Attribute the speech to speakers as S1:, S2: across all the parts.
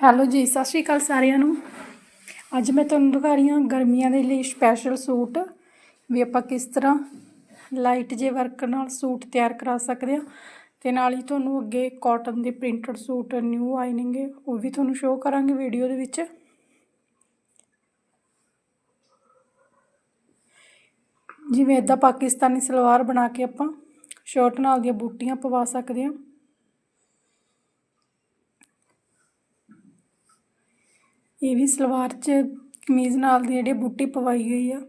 S1: Hello ਜੀ, ਸਤਿ ਸ਼੍ਰੀ ਅਕਾਲ ਸਾਰਿਆਂ ਨੂੰ। ਅੱਜ ਮੈਂ ਤੁਹਾਨੂੰ ਦਿਖਾ ਰਹੀ ਹਾਂ ਗਰਮੀਆਂ ਦੇ ਲਈ ਸਪੈਸ਼ਲ ਸੂਟ। ਵੀ ਆਪਾਂ ਕਿਸ ਤਰ੍ਹਾਂ ਲਾਈਟ ਜੇ ਵਰਕ ਨਾਲ ਸੂਟ ਤਿਆਰ ਕਰਾ ਸਕਦੇ ਹਾਂ। ਤੇ ਨਾਲ ਹੀ ਤੁਹਾਨੂੰ ਅੱਗੇ ਕਾਟਨ ਦੇ ਪ੍ਰਿੰਟਡ ਸੂਟ ਨਿਊ ਆਏ ਨੇਗੇ ਉਹ ਵੀ ਤੁਹਾਨੂੰ ਸ਼ੋਅ ਕਰਾਂਗੇ ਵੀਡੀਓ ਦੇ ਵਿੱਚ। ਜਿਵੇਂ ਇਦਾਂ ਪਾਕਿਸਤਾਨੀ ਸਲਵਾਰ ਬਣਾ ਕੇ ਆਪਾਂ ਸ਼ਰਟ ਨਾਲ ਦੀਆਂ ਬੂਟੀਆਂ ਪਵਾ ਸਕਦੇ ਹਾਂ। ਇਹ ਵੀ ਸਲਵਾਰ 'ਚ ਕਮੀਜ਼ ਨਾਲ ਦੀ ਜਿਹੜੀ ਬੂਟੀ ਪਵਾਈ ਗਈ ਆ।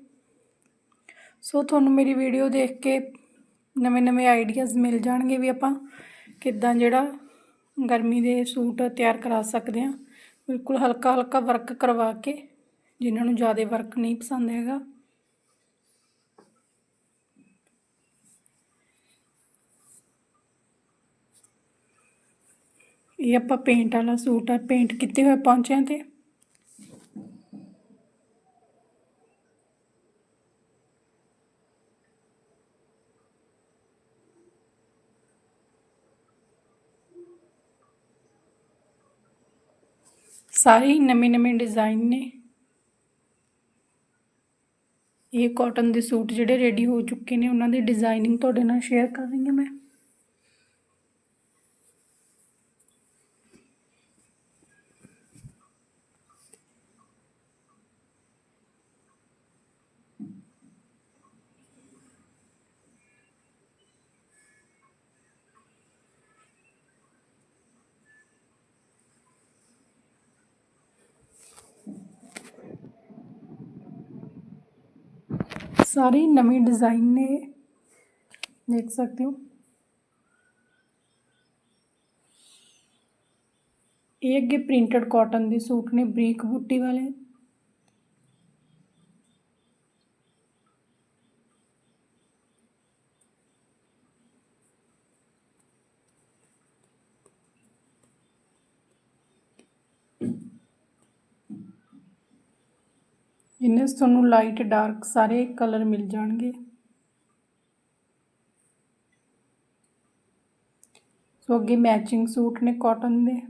S1: ਸੋ ਤੁਹਾਨੂੰ ਮੇਰੀ ਵੀਡੀਓ ਦੇਖ ਕੇ ਨਵੇਂ ਨਵੇਂ ਆਈਡੀਆਜ਼ ਮਿਲ ਜਾਣਗੇ ਵੀ ਆਪਾਂ ਕਿੱਦਾਂ ਜਿਹੜਾ ਗਰਮੀ ਦੇ ਸੂਟ ਤਿਆਰ ਕਰਾ ਸਕਦੇ ਹਾਂ। ਬਿਲਕੁਲ ਹਲਕਾ ਹਲਕਾ ਵਰਕ ਕਰਵਾ ਕੇ, ਜਿਨ੍ਹਾਂ ਨੂੰ ਜ਼ਿਆਦਾ ਵਰਕ ਨਹੀਂ ਪਸੰਦ ਹੈਗਾ। ਇਹ ਆਪਾਂ ਪੇਂਟ ਵਾਲਾ ਸੂਟ ਆ। ਪੇਂਟ ਕੀਤੇ ਹੋਏ ਪੌਂਚਿਆਂ ਤੇ। ਸਾਰੇ ਹੀ ਨਵੇਂ ਨਵੇਂ ਡਿਜ਼ਾਈਨ ਨੇ। ਇਹ ਕਾਟਨ ਦੇ ਸੂਟ ਜਿਹੜੇ ਰੈਡੀ ਹੋ ਚੁੱਕੇ ਨੇ, ਉਹਨਾਂ ਦੀ ਡਿਜ਼ਾਈਨਿੰਗ ਤੁਹਾਡੇ ਨਾਲ ਸ਼ੇਅਰ ਕਰ ਰਹੀ ਹਾਂ। ਮੈਂ ਸਾਰੇ ਹੀ ਨਵੇਂ ਡਿਜ਼ਾਈਨ ਨੇ। ਦੇਖ ਸਕਦੇ ਹੋ। ਇਹ ਅੱਗੇ ਪ੍ਰਿੰਟਡ ਕਾਟਨ ਦੇ ਸੂਟ ਨੇ, ਬਰੀਕ ਬੂਟੀ ਵਾਲੇ। ਇਹਨਾਂ 'ਚ ਤੁਹਾਨੂੰ ਲਾਈਟ ਡਾਰਕ ਸਾਰੇ ਕਲਰ ਮਿਲ ਜਾਣਗੇ। ਸੋ ਅੱਗੇ ਮੈਚਿੰਗ ਸੂਟ ਨੇ ਕਾਟਨ ਦੇ।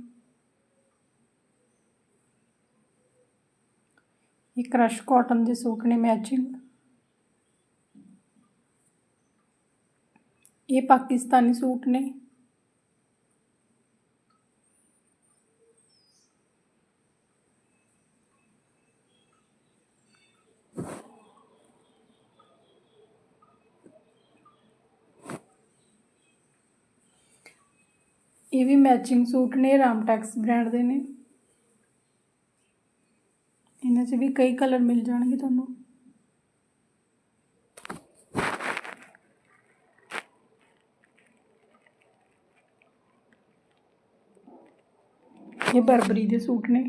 S1: ਇਹ ਕ੍ਰਸ਼ ਕਾਟਨ ਦੇ ਸੂਟ ਨੇ ਮੈਚਿੰਗ ਇਹ ਪਾਕਿਸਤਾਨੀ ਸੂਟ ਨੇ। ਇਹ ਵੀ ਮੈਚਿੰਗ ਸੂਟ ਨੇ ਰਾਮਟੈਕਸ ਬ੍ਰਾਂਡ ਦੇ ਨੇ। ਇਹਨਾਂ 'ਚ ਵੀ ਕਈ ਕਲਰ ਮਿਲ ਜਾਣਗੇ ਤੁਹਾਨੂੰ। ਇਹ ਬਰਬਰੀ ਦੇ ਸੂਟ ਨੇ।